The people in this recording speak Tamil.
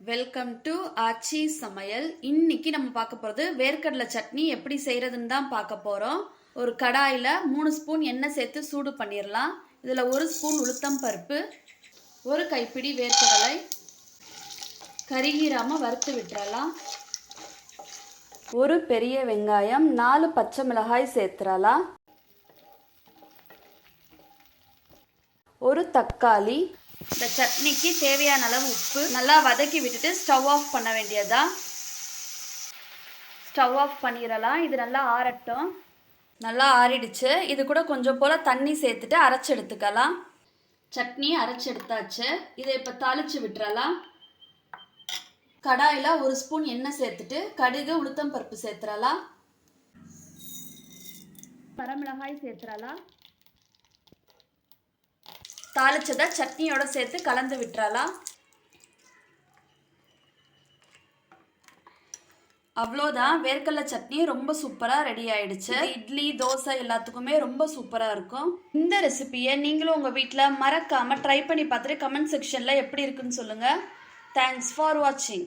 வெல்கம் டு ஆச்சி சமையல். இன்னைக்கு நம்ம பார்க்க போகிறது வேர்க்கடலை சட்னி எப்படி செய்கிறதுன்னு தான் பார்க்க போகிறோம் ஒரு கடாயில் மூணு ஸ்பூன் எண்ணெய் சேர்த்து சூடு பண்ணிடலாம் இதில் ஒரு ஸ்பூன் உளுத்தம் பருப்பு ஒரு கைப்பிடி வேர்க்கடலை கருகிராமல் வறுத்து விட்டுறலாம். ஒரு பெரிய வெங்காயம் நாலு பச்சை மிளகாய் சேர்த்துறலாம். ஒரு தக்காளி இந்த சட்னிக்கு தேவையான அளவு உப்பு நல்லா வதக்கி விட்டுட்டு ஸ்டவ் ஆஃப் பண்ண வேண்டியதா ஸ்டவ் ஆஃப் பண்ணிடலாம். இது நல்லா ஆறட்டும். நல்லா ஆறிடுச்சு. இது கூட கொஞ்சம் போல் தண்ணி சேர்த்துட்டு அரைச்சி எடுத்துக்கலாம். சட்னி அரைச்சி எடுத்தாச்சு. இதை இப்போ தாளித்து விட்டுறலாம். கடாயில் ஒரு ஸ்பூன் எண்ணெய் சேர்த்துட்டு கடுகு உளுத்தம் பருப்பு சேர்த்துறலாம். வரமிளகாய் சேர்த்துறலாம். தாளிச்சதை சட்னியோட சேர்த்து கலந்து விட்டுறலாம் அவ்வளோதான். வேர்க்கடலை சட்னி ரொம்ப சூப்பராக ரெடி ஆயிடுச்சு. இட்லி தோசை எல்லாத்துக்குமே ரொம்ப சூப்பராக இருக்கும். இந்த ரெசிபியை நீங்களும் உங்கள் வீட்டில் மறக்காமல் ட்ரை பண்ணி பார்த்துட்டு கமெண்ட் செக்ஷனில் எப்படி இருக்குன்னு சொல்லுங்கள் தேங்க்ஸ் ஃபார் வாட்சிங்